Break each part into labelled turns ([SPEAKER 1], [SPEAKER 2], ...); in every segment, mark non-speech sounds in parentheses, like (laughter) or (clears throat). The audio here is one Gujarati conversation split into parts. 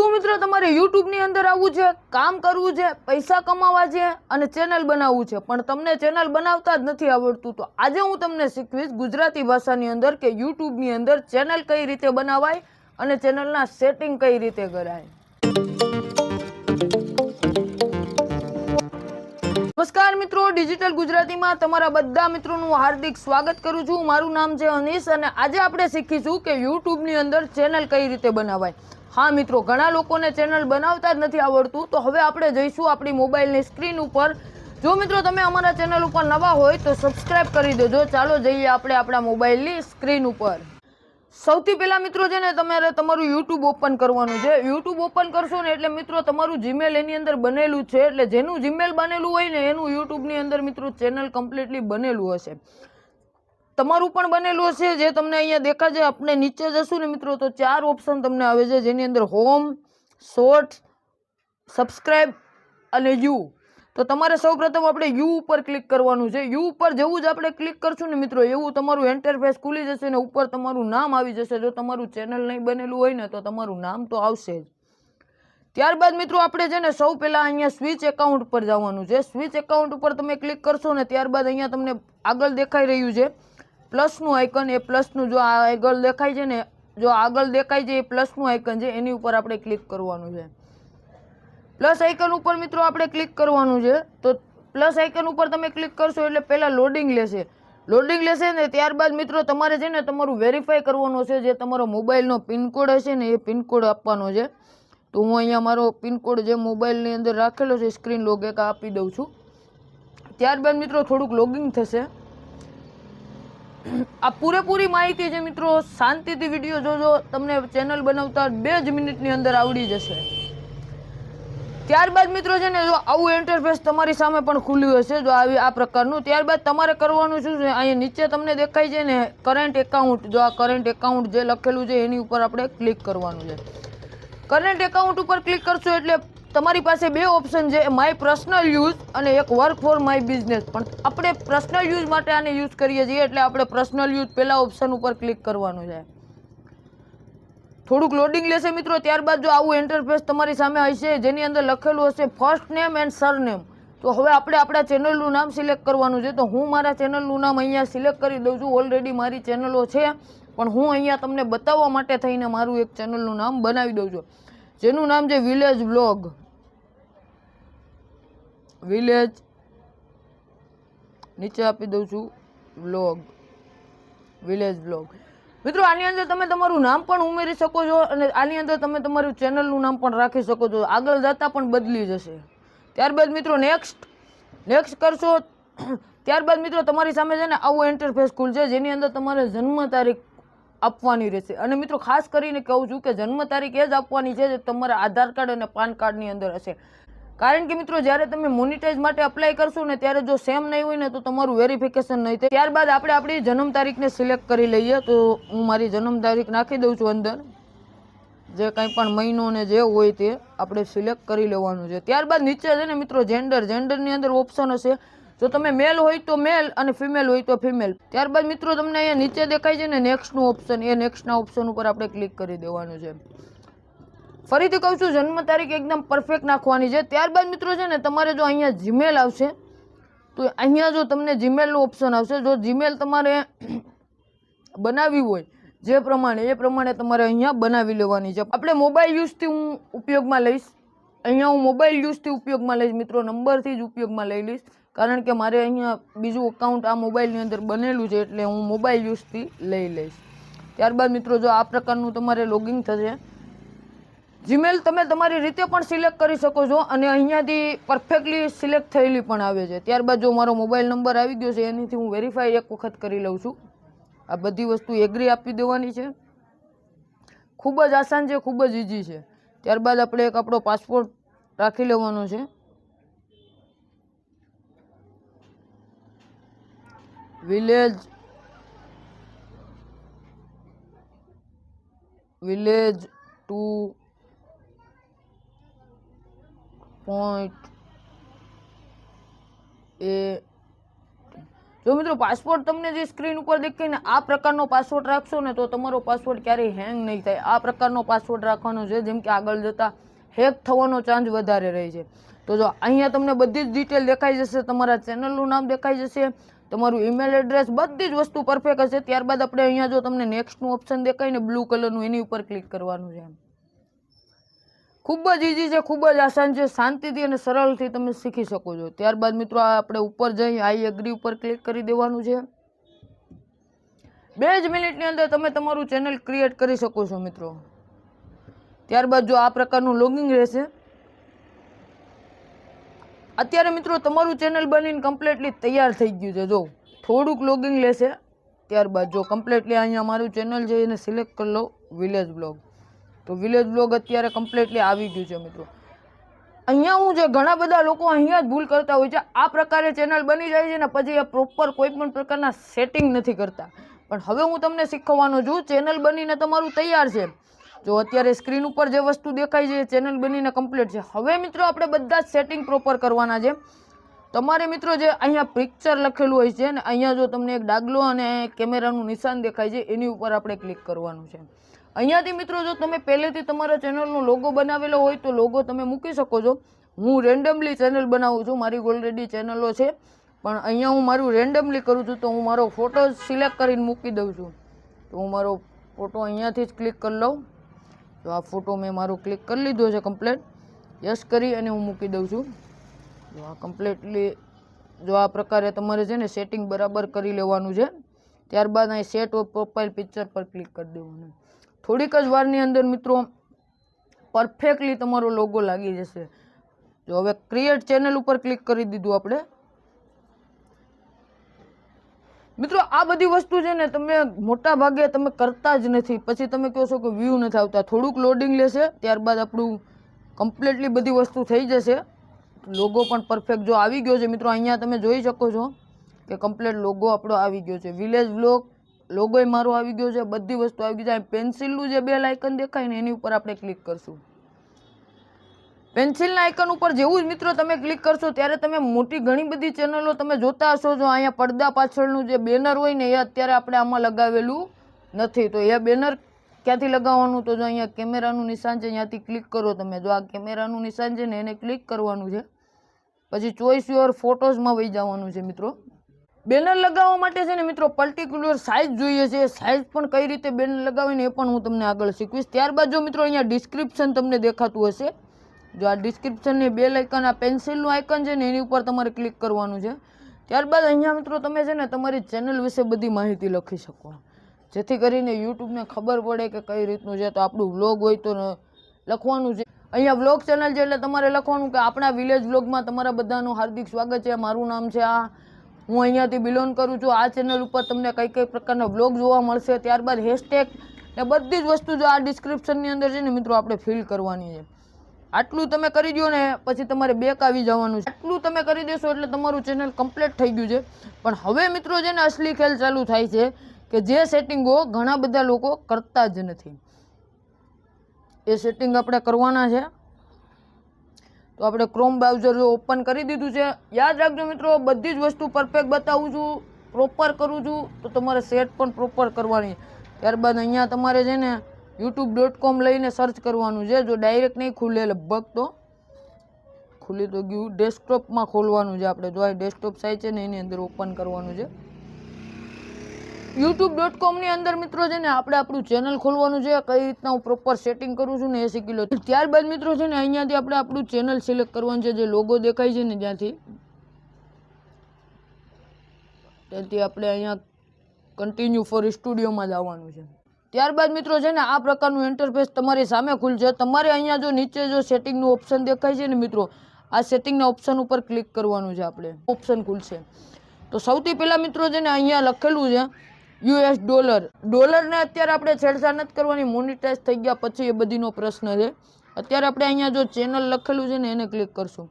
[SPEAKER 1] શું મિત્રો તમારે યુટ્યુબની અંદર આવવું છે? કામ કરવું છે? પૈસા કમાવા છે? અને ચેનલ બનાવવું છે? પણ તમને ચેનલ બનાવતા જ નથી આવડતું. તો આજે હું તમને શીખવીશ ગુજરાતી ભાષાની અંદર કે યુટ્યુબની અંદર ચેનલ કઈ રીતે બનાવાય અને ચેનલના સેટિંગ કઈ રીતે કરાય. નમસ્કાર મિત્રો ડિજિટલ ગુજરાતીમાં તમારા બધા મિત્રોનું હાર્દિક સ્વાગત કરું છું. મારું નામ છે અનીશ અને આજે આપણે શીખીશું કે યુટ્યુબની અંદર ચેનલ કઈ રીતે બનાવાય. હા મિત્રો, ઘણા લોકોને ચેનલ બનાવતા જ નથી આવડતું. તો હવે આપણે જઈશું આપણી મોબાઈલની સ્ક્રીન ઉપર. જો મિત્રો તમે અમારા ચેનલ ઉપર નવા હોય તો સબસ્ક્રાઇબ કરી દેજો. ચાલો જઈએ આપણે આપણા મોબાઈલની સ્ક્રીન ઉપર. સૌથી પહેલાં મિત્રો છે ને, તમારે તમારું યુટ્યુબ ઓપન કરવાનું છે. યુટ્યુબ ઓપન કરશો ને એટલે મિત્રો તમારું જીમેલ એની અંદર બનેલું છે. એટલે જેનું જીમેલ બનેલું હોય ને, એનું યુટ્યુબની અંદર મિત્રો ચેનલ કમ્પ્લીટલી બનેલું હશે. તમારું પણ બનેલું હશે, જે તમને અહીંયા દેખાશે આપણે નીચે જશું ને મિત્રો, તો ચાર ઓપ્શન તમને આવે છે. જેની અંદર હોમ શોર્ટ સબસ્ક્રાઈબ અને યુ તો તમારે સૌપ્રથમ આપણે યુ ઉપર ક્લિક કરવાનું છે. યુ ઉપર જેવું જ આપણે ક્લિક કરશું ને મિત્રો, એવું તમારું એન્ટરફેસ ખુલી જશે ને ઉપર તમારું નામ આવી જશે. જો તમારું ચેનલ નહીં બનેલું હોય ને, તો તમારું નામ તો આવશે જ. ત્યારબાદ મિત્રો, આપણે છે ને સૌ પહેલાં અહીંયા સ્વિચ એકાઉન્ટ પર જવાનું છે. સ્વિચ એકાઉન્ટ ઉપર તમે ક્લિક કરશો ને, ત્યારબાદ અહીંયા તમને આગળ દેખાઈ રહ્યું છે. પ્લસનું આઇકન એ પ્લસનું જો આ આગળ દેખાય છે ને, જો આગળ દેખાય છે એ પ્લસનું આઇકન છે, એની ઉપર આપણે ક્લિક કરવાનું છે. પ્લસ આઇકન ઉપર મિત્રો આપણે ક્લિક કરવાનું છે, તો પ્લસ આઇકન ઉપર તમે ક્લિક કરશો એટલે પહેલાં લોડિંગ લેશે. લોડિંગ લેશે ને, ત્યારબાદ મિત્રો તમારે છે ને, તમારું વેરીફાઈ કરવાનું છે, જે તમારો મોબાઈલનો પિનકોડ હશે ને, એ પિનકોડ આપવાનો છે. તો હું અહીંયા મારો પિનકોડ જે મોબાઈલની અંદર રાખેલો છે સ્ક્રીન લોગ એક આપી દઉં છું. ત્યારબાદ મિત્રો થોડુંક લોગિંગ થશે. આ પૂરેપૂરી માહિતી છે મિત્રો. શાંતિથી વીડિયો જોજો. તમને ચેનલ બનાવતા બે જ મિનિટની અંદર આવડી જશે. ત્યારબાદ મિત્રો છે ને, જો આવું ઇન્ટરફેસ તમારી સામે પણ ખુલ્યું હશે, જો આવી આ પ્રકારનું, ત્યારબાદ તમારે કરવાનું શું છે? અહીંયા નીચે તમને દેખાય છે ને કરંટ એકાઉન્ટ જો આ કરંટ એકાઉન્ટ જે લખેલું છે, એની ઉપર આપણે ક્લિક કરવાનું છે. કરંટ એકાઉન્ટ ઉપર ક્લિક કરશો એટલે તમારી પાસે બે ઓપ્શન છે માય પર્સનલ યુઝ અને એક વર્ક ફોર માય બિઝનેસ પણ આપણે પર્સનલ યુઝ માટે આને યુઝ કરીએ છીએ એટલે આપણે પર્સનલ યુઝ પહેલાં ઓપ્શન ઉપર ક્લિક કરવાનું છે. થોડુંક લોડિંગ લેશે મિત્રો, ત્યારબાદ જો આવું ઇન્ટરફેસ તમારી સામે હશે, જેની અંદર લખેલું હશે ફર્સ્ટ નેમ એન્ડ સરનેમ તો હવે આપણે આપણા ચેનલનું નામ સિલેક્ટ કરવાનું છે. તો હું મારા ચેનલનું નામ અહીંયા સિલેક્ટ કરી દઉં છું. ઓલરેડી મારી ચેનલો છે. પણ હું અહીંયા તમને બતાવવા માટે થઈને મારું એક ચેનલનું નામ બનાવી દઉં છું. જેનું નામ છે વિલેજ બ્લોગ વિલેજ નીચે આપી દઉં છું બ્લોગ વિલેજ બ્લોગ મિત્રો, આની અંદર તમે તમારું નામ પણ ઉમેરી શકો છો અને આની અંદર તમે તમારું ચેનલનું નામ પણ રાખી શકો છો. આગળ જતાં પણ બદલી જશે. ત્યારબાદ મિત્રો નેક્સ્ટ નેક્સ્ટ કરશો. (clears throat) ત્યારબાદ મિત્રો, તમારી સામે છે ને આવું ઇન્ટરફેસ ખુલશે જેની અંદર તમારે જન્મ તારીખ આપવાની રહેશે. અને મિત્રો, ખાસ કરીને કહું છું કે જન્મ તારીખ એ જ આપવાની છે જે તમારા આધાર કાર્ડ અને પાન કાર્ડની અંદર હશે. કારણ કે મિત્રો, જ્યારે તમે મોનિટાઈઝ માટે અપ્લાય કરશો ને ત્યારે જો સેમ નહીં હોય ને તો તમારું વેરિફિકેશન નહીં થાય. ત્યારબાદ આપણે આપણી જન્મ તારીખને સિલેક્ટ કરી લઈએ. તો હું મારી જન્મ તારીખ નાખી દઉં છું અંદર. જે કંઈ પણ મહિનો ને જે હોય તે આપણે સિલેક્ટ કરી લેવાનું છે. ત્યારબાદ નીચે છે ને મિત્રો જેન્ડર જેન્ડરની અંદર ઓપ્શન હશે. જો તમે મેલ હોય તો મેલ અને ફિમેલ હોય તો ફિમેલ ત્યારબાદ મિત્રો તમને અહીંયા નીચે દેખાય છે ને નેક્સ્ટનું ઓપ્શન એ નેક્સ્ટના ઓપ્શન ઉપર આપણે ક્લિક કરી દેવાનું છે. ફરીથી કહું છું, જન્મ તારીખ એકદમ પરફેક્ટ નાખવાની છે. ત્યારબાદ મિત્રો છે ને, તમારે જો અહીંયા જીમેલ આવશે, તો અહીંયા જો તમને જીમેલનું ઓપ્શન આવશે. જો જીમેલ તમારે (coughs) બનાવવી હોય, જે પ્રમાણે, એ પ્રમાણે તમારે અહીંયા બનાવી લેવાની છે. આપણે મોબાઈલ યુઝથી હું ઉપયોગમાં લઈશ. અહીંયા હું મોબાઈલ યુઝથી ઉપયોગમાં લઈશ મિત્રો નંબરથી જ ઉપયોગમાં લઈ લઈશ. કારણ કે મારે અહીંયા બીજું અકાઉન્ટ આ મોબાઈલની અંદર બનેલું છે એટલે હું મોબાઈલ યુઝથી લઈ લઈશ. ત્યારબાદ મિત્રો, જો આ પ્રકારનું તમારે લોગિંગ થશે. જીમેલ તમે તમારી રીતે પણ સિલેક્ટ કરી શકો છો અને અહીંયાથી પરફેક્ટલી સિલેક્ટ થયેલી પણ આવે છે. ત્યારબાદ જો મારો મોબાઈલ નંબર આવી ગયો છે, એનીથી હું વેરીફાઈ એક વખત કરી લઉં છું. આ બધી વસ્તુ એગ્રી આપી દેવાની છે. ખૂબ જ આસાન છે, ખૂબ જ ઇઝી છે. ત્યારબાદ આપણે એક આપણો પાસપોર્ટ રાખી લેવાનો છે. વિલેજ વિલેજ ટુ પોઈન્ટ એ જો મિત્રો પાસવર્ડ તમને જે સ્ક્રીન ઉપર દેખાય ને આ પ્રકારનો પાસવર્ડ રાખશો ને તો તમારો પાસવર્ડ ક્યારેય હેંગ નહીં થાય. આ પ્રકારનો પાસવર્ડ રાખવાનો છે જેમ કે આગળ જતાં હેક થવાનો ચાન્સ વધારે રહે છે. તો જો અહીંયા તમને બધી જ ડિટેલ દેખાઈ જશે, તમારા ચેનલનું નામ દેખાઈ જશે, તમારું ઈમેલ એડ્રેસ બધી જ વસ્તુ પરફેક્ટ હશે. ત્યારબાદ આપણે અહીંયા જો તમને નેક્સ્ટનું ઓપ્શન દેખાય ને બ્લુ કલરનું એની ઉપર ક્લિક કરવાનું છે. ખૂબ જ ઇઝી છે, ખૂબ જ આસાન છે. શાંતિથી અને સરળથી તમે શીખી શકો છો. ત્યારબાદ મિત્રો આપણે ઉપર જઈ આઈ એગ્રી ઉપર ક્લિક કરી દેવાનું છે. બે જ મિનિટની અંદર તમે તમારું ચેનલ ક્રિએટ કરી શકો છો, મિત્રો. ત્યારબાદ જો આ પ્રકારનું લોગિંગ રહેશે, અત્યારે મિત્રો તમારું ચેનલ બનીને કમ્પ્લીટલી તૈયાર થઈ ગયું છે. જો થોડુંક લોગિંગ લેશે, ત્યારબાદ જો કમ્પ્લીટલી અહીંયા મારું ચેનલ છે એને સિલેક્ટ કરી લો વિલેજ બ્લોગ તો વિલેજ બ્લોગ અત્યારે કમ્પ્લીટલી આવી ગયું છે મિત્રો. અહીંયા હું છે ઘણા બધા લોકો અહીંયા જ ભૂલ કરતા હોય છે, આ પ્રકારે ચેનલ બની જાય છે ને પછી એ પ્રોપર કોઈ પણ પ્રકારના સેટિંગ નથી કરતા. પણ હવે હું તમને શીખવવાનો છું, ચેનલ બનીને તમારું તૈયાર છે. જો અત્યારે સ્ક્રીન ઉપર જે વસ્તુ દેખાય છે ચેનલ બનીને કમ્પ્લીટ છે. હવે મિત્રો આપણે બધા જ સેટિંગ પ્રોપર કરવાના છે. તમારે મિત્રો જે અહીંયા પિક્ચર લખેલું હોય છે ને અહીંયા જો તમને એક ડાગલો અને કેમેરાનું નિશાન દેખાય છે, એની ઉપર આપણે ક્લિક કરવાનું છે. અહીંયાથી મિત્રો જો તમે પહેલેથી તમારા ચેનલનો લોગો બનાવેલો હોય તો લોગો તમે મૂકી શકો છો. હું રેન્ડમલી ચેનલ બનાવું છું, મારી ઓલરેડી ચેનલો છે. પણ અહીંયા હું મારું રેન્ડમલી કરું છું તો હું મારો ફોટો સિલેક્ટ કરીને મૂકી દઉં છું. તો હું મારો ફોટો અહીંયાથી જ ક્લિક કરી લઉં. તો આ ફોટો મેં મારો ક્લિક કરી લીધો છે કમ્પ્લેટ યસ કરી અને હું મૂકી દઉં છું. જો આ કમ્પ્લેટલી જો આ પ્રકારે તમારે છે ને સેટિંગ બરાબર કરી લેવાનું છે, ત્યારબાદ અહીં સેટ ઓફ પ્રોફાઇલ પિક્ચર પર ક્લિક કરી દેવાનું. થોડીક જ વારની અંદર મિત્રો પરફેક્ટલી તમારો લોગો લાગી જશે. જો હવે ક્રિએટ ચેનલ ઉપર ક્લિક કરી દીધું આપણે મિત્રો, આ બધી વસ્તુ છે ને તમે મોટા ભાગે તમે કરતા જ નથી. પછી તમે કહો છો કે વ્યૂ નથી આવતા. થોડુંક લોડિંગ લેશે, ત્યારબાદ આપણું કમ્પ્લીટલી બધી વસ્તુ થઈ જશે. લોગો પણ પરફેક્ટ જો આવી ગયો છે, મિત્રો, અહીંયા તમે જોઈ શકો છો કે કમ્પ્લીટ લોગો આપણો આવી ગયો છે. વિલેજ બ્લોક લોગોય મારો આવી ગયો છે. બધી વસ્તુ આવી ગઈ છે. પેન્સિલનું જે બે લાઇકન દેખાય ને, એની ઉપર આપણે ક્લિક કરશું. પેન્સિલના આઇકન ઉપર જેવું જ મિત્રો તમે ક્લિક કરશો, ત્યારે તમે મોટી ઘણી બધી ચેનલો તમે જોતા હશો જો અહીંયા પડદા પાછળનું જે બેનર હોય ને, એ અત્યારે આપણે આમાં લગાવેલું નથી. તો એ બેનર ક્યાંથી લગાવવાનું? તો જો અહીંયા કેમેરાનું નિશાન છે, અહીંયાથી ક્લિક કરો તમે. જો આ કેમેરાનું નિશાન છે ને, એને ક્લિક કરવાનું છે. પછી ચોઈસ યોર ફોટોઝમાં વહી જવાનું છે મિત્રો. બેનર લગાવવા માટે છે ને મિત્રો પર્ટિક્યુલર સાઇઝ જોઈએ છે. સાઇઝ પણ કઈ રીતે બેનર લગાવીને એ પણ હું તમને આગળ શીખવીશ. ત્યારબાદ જો મિત્રો અહીંયા ડિસ્ક્રિપ્શન તમને દેખાતું હશે જો આ ડિસ્ક્રિપ્શનની બે લાઇકન આ પેન્સિલનું આઇકન છે ને, એની ઉપર તમારે ક્લિક કરવાનું છે. ત્યારબાદ અહીંયા મિત્રો તમે છે ને, તમારી ચેનલ વિશે બધી માહિતી લખી શકો. જેથી કરીને યુટ્યુબને ખબર પડે કે કઈ રીતનું છે. તો આપણું વ્લોગ હોય તો લખવાનું છે. અહીંયા વ્લોગ ચેનલ છે એટલે તમારે લખવાનું કે આપણા વિલેજ વ્લોગમાં તમારા બધાનું હાર્દિક સ્વાગત છે. મારું નામ છે આ. હું અહીંયાથી બિલોંગ કરું છું. આ ચેનલ ઉપર તમને કઈ કઈ પ્રકારના વ્લોગ જોવા મળશે. ત્યારબાદ હેશટેગ ને બધી જ વસ્તુ જો આ ડિસ્ક્રિપ્શનની અંદર છે ને મિત્રો આપણે ફિલ કરવાની છે. આટલું તમે કરી દો ને, પછી તમારે બેક આવી જવાનું છે. આટલું તમે કરી દેશો એટલે તમારું ચેનલ કમ્પ્લીટ થઈ ગયું છે. પણ હવે મિત્રો છે ને, અસલી ખેલ ચાલુ થાય છે કે જે સેટિંગો ઘણા બધા લોકો કરતા જ નથી. એ સેટિંગ આપણે કરવાના છે. તો આપણે ક્રોમ બ્રાઉઝર ઓપન કરી દીધું છે. યાદ રાખજો મિત્રો, બધી જ વસ્તુ પરફેક્ટ બતાવું છું પ્રોપર કરું છું, તો તમારે સેટ પણ પ્રોપર કરવાની. ત્યારબાદ અહીંયા તમારે છે ને યુટ્યુબ ડોટ કોમ લઈને સર્ચ કરવાનું છે. જો ડાયરેક્ટ નહીં ખુલે લગભગ તો. ખુલી તો ગયું. ડેસ્કટોપમાં ખોલવાનું છે આપણે. જો ડેસ્કટોપ સાઇટ છે ને એની અંદર ઓપન કરવાનું છે. યુટ્યુબ ડોટ કોમની અંદર મિત્રો છે ને આપણે આપણું ચેનલ ખોલવાનું છે. કઈ રીતના હું પ્રોપર સેટિંગ કરું છું ને એ શીખી લો. ત્યારબાદ મિત્રો છે ને અહીંયાથી આપણે આપણું ચેનલ સિલેક્ટ કરવાનું છે. જે લોગો દેખાય છે ને જ્યાંથી ત્યાંથી આપણે અહીંયા કન્ટિન્યુ ફોર સ્ટુડિયોમાં જ આવવાનું છે. ત્યારબાદ મિત્રો છે ને, આ પ્રકારનું ઇન્ટરફેસ તમારી સામે ખુલશે. તમારે અહીંયા જો નીચે જો સેટિંગનું ઓપ્શન દેખાય છે ને મિત્રો, આ સેટિંગના ઓપ્શન ઉપર ક્લિક કરવાનું છે આપણે. ઓપ્શન ખુલશે. તો સૌથી પહેલાં મિત્રો છે ને, અહીંયા લખેલું છે યુએસ ડોલર ડોલરને અત્યારે આપણે છેડછાડ નથી કરવાની મોનિટાઈઝ થઈ ગયા પછી એ બધીનો પ્રશ્ન છે. અત્યારે આપણે અહીંયા જો ચેનલ લખેલું છે ને, એને ક્લિક કરશું.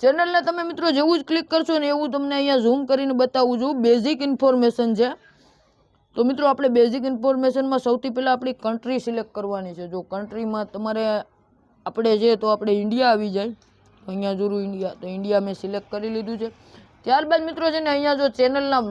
[SPEAKER 1] ચેનલને તમે મિત્રો જેવું જ ક્લિક કરશો ને, એવું તમને અહીંયા ઝૂમ કરીને બતાવું છું. બેઝિક ઇન્ફોર્મેશન છે. તો મિત્રો, આપણે બેઝિક ઇન્ફોર્મેશનમાં સૌથી પહેલાં આપણી કન્ટ્રી સિલેક્ટ કરવાની છે. જો કન્ટ્રીમાં તમારે આપણે જે, તો આપણે ઇન્ડિયા આવી જાય. અહીંયા જોરું ઇન્ડિયા તો ઇન્ડિયા મેં સિલેક્ટ કરી લીધું છે. ત્યારબાદ મિત્રો, છે ને, અહીંયા જો ચેનલના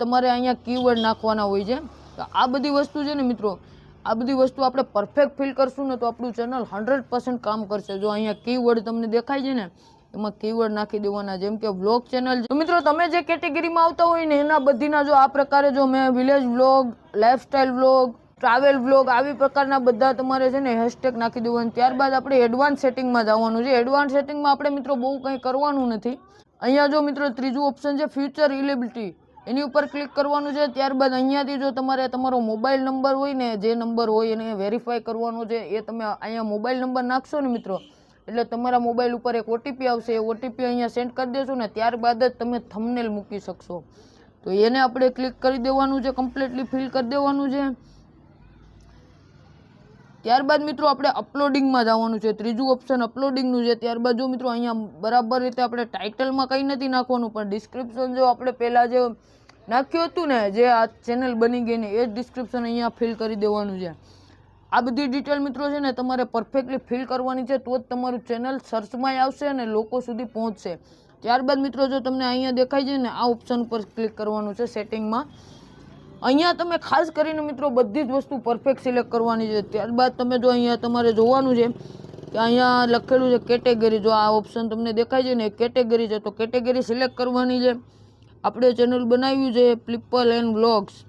[SPEAKER 1] તમારે અહીંયા કીવર્ડ નાખવાના હોય છે. તો આ બધી વસ્તુ છે ને મિત્રો, આ બધી વસ્તુ આપણે પરફેક્ટ ફીલ કરશું ને તો આપણું ચેનલ હંડ્રેડ કામ કરશે. જો અહીંયા કીવર્ડ તમને દેખાય છે ને એમાં કીવર્ડ નાખી દેવાના, જેમ કે વ્લોગ ચેનલ તો મિત્રો, તમે જે કેટેગરીમાં આવતા હોય ને, એના બધીના જો આ પ્રકારે જો મેં village vlog lifestyle vlog travel vlog આવી પ્રકારના બધા તમારે છે ને હેશટેગ નાખી દેવાનું. ત્યારબાદ આપણે એડવાન્સ સેટિંગમાં જવાનું છે. એડવાન્સ સેટિંગમાં આપણે મિત્રો બહુ કંઈ કરવાનું નથી. અહીંયા જો મિત્રો ત્રીજું ઓપ્શન છે ફ્યુચર ઇલેબિલિટી એની ઉપર ક્લિક કરવાનું છે. ત્યારબાદ અહીંયાથી જો તમારે તમારો મોબાઈલ નંબર હોય ને, જે નંબર હોય એને વેરીફાઈ કરવાનો છે, એ તમે અહીંયા મોબાઈલ નંબર નાખશો ને મિત્રો એટલે તમારા મોબાઈલ ઉપર એક ઓટીપી આવશે, એ ઓટીપી અહીંયા સેન્ડ કરી દેશો ને ત્યારબાદ જ તમે થમનેલ મૂકી શકશો. તો એને આપણે ક્લિક કરી દેવાનું છે કમ્પ્લીટલી ફિલ કરી દેવાનું છે. ત્યારબાદ મિત્રો આપણે અપલોડિંગમાં જવાનું છે, ત્રીજું ઓપ્શન અપલોડિંગનું છે. ત્યારબાદ જો મિત્રો અહીંયા બરાબર રીતે આપણે ટાઇટલમાં કંઈ નથી નાખવાનું, પણ ડિસ્ક્રિપ્શન જો આપણે પહેલાં જે નાખ્યું હતું ને, જે આ ચેનલ બની ગઈ ને, એ જ ડિસ્ક્રિપ્શન અહીંયા ફિલ કરી દેવાનું છે. આ બધી ડિટેલ મિત્રો છે ને તમારે પરફેક્ટલી ફિલ કરવાની છે, તો જ તમારું ચેનલ સર્ચમાં આવશે અને લોકો સુધી પહોંચશે. ત્યારબાદ મિત્રો, જો તમને અહીંયા દેખાય છે ને, આ ઓપ્શન ઉપર ક્લિક કરવાનું છે સેટિંગમાં અહીંયા તમે ખાસ કરીને મિત્રો બધી જ વસ્તુ પરફેક્ટ સિલેક્ટ કરવાની છે. ત્યારબાદ તમે જો અહીંયા તમારે જોવાનું છે કે અહીંયા લખેલું છે કેટેગરી જો આ ઓપ્શન તમને દેખાય છે ને કેટેગરી છે, તો કેટેગરી સિલેક્ટ કરવાની છે. આપણે ચેનલ બનાવ્યું છે પ્લિપલ એન્ડ બ્લોગ્સ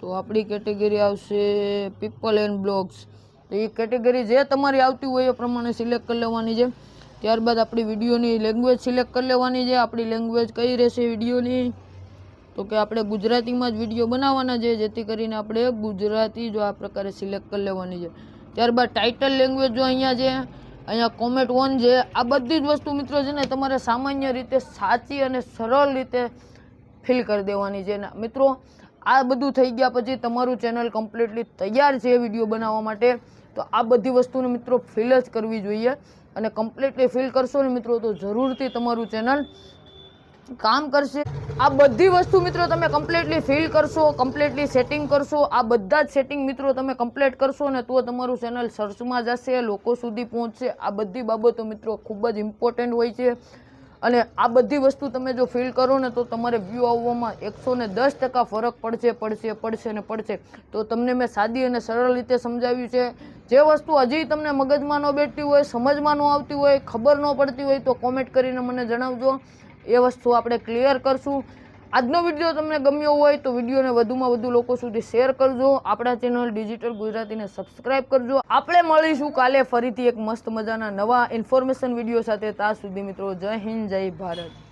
[SPEAKER 1] તો આપણી કેટેગરી આવશે પીપલ એન્ડ બ્લોગ્સ તો એ કેટેગરી જે તમારી આવતી હોય એ પ્રમાણે સિલેક્ટ કરી લેવાની છે. ત્યારબાદ આપણી વિડીયોની લેંગ્વેજ સિલેક્ટ કરી લેવાની છે. આપણી લેંગ્વેજ કઈ રહેશે વિડીયોની? તો કે આપણે ગુજરાતીમાં જ વીડિયો બનાવવાના છે, જેથી કરીને આપણે ગુજરાતી જો આ પ્રકારે સિલેક્ટ કરી લેવાની છે. ત્યારબાદ ટાઇટલ લેંગ્વેજ જો અહીંયા છે, અહીંયા કોમેન્ટ વન છે. આ બધી જ વસ્તુ મિત્રો છે ને તમારે સામાન્ય રીતે સાચી અને સરળ રીતે ફિલ કરી દેવાની છે. મિત્રો આ બધું થઈ ગયા પછી તમારું ચેનલ કમ્પ્લીટલી તૈયાર છે વીડિયો બનાવવા માટે, તો આ બધી વસ્તુને મિત્રો ફિલ જ કરવી જોઈએ. અને કમ્પ્લીટલી ફિલ કરશો ને મિત્રો, તો જરૂરથી તમારું ચેનલ કામ કરશે. આ બધી વસ્તુ મિત્રો તમે કમ્પ્લીટલી ફિલ કરશો કમ્પ્લીટલી સેટિંગ કરશો, આ બધા જ સેટિંગ મિત્રો તમે કમ્પ્લીટ કરશો ને તો તમારું ચેનલ સર્ચમાં જશે, લોકો સુધી પહોંચશે. આ બધી બાબતો મિત્રો ખૂબ જ ઇમ્પોર્ટન્ટ હોય છે. અને આ બધી વસ્તુ તમે જો ફિલ કરો ને તો તમારે વ્યૂ આવવામાં એકસો ને દસ ટકા ફરક પડશે પડશે પડશે ને પડશે. તો તમને મેં સાદી અને સરળ રીતે સમજાવ્યું છે. જે વસ્તુ હજી તમને મગજમાં ન બેઠતી હોય, સમજમાં ન આવતી હોય, ખબર ન પડતી હોય તો કોમેન્ટ કરીને મને જણાવજો. એ વસ્તુ આપણે ક્લિયર કરશું. આજનો વીડિયો તમને ગમ્યો હોય તો વિડીયોને વધુમાં વધુ લોકો સુધી શેર કરજો. આપણા ચેનલ ડિજિટલ ગુજરાતીને સબસ્ક્રાઇબ કરજો. આપણે મળીશું કાલે ફરીથી એક મસ્ત મજાના નવા ઇન્ફોર્મેશન વીડિયો સાથે. ત્યાં સુધી મિત્રો, જય હિન્દ, જય ભારત.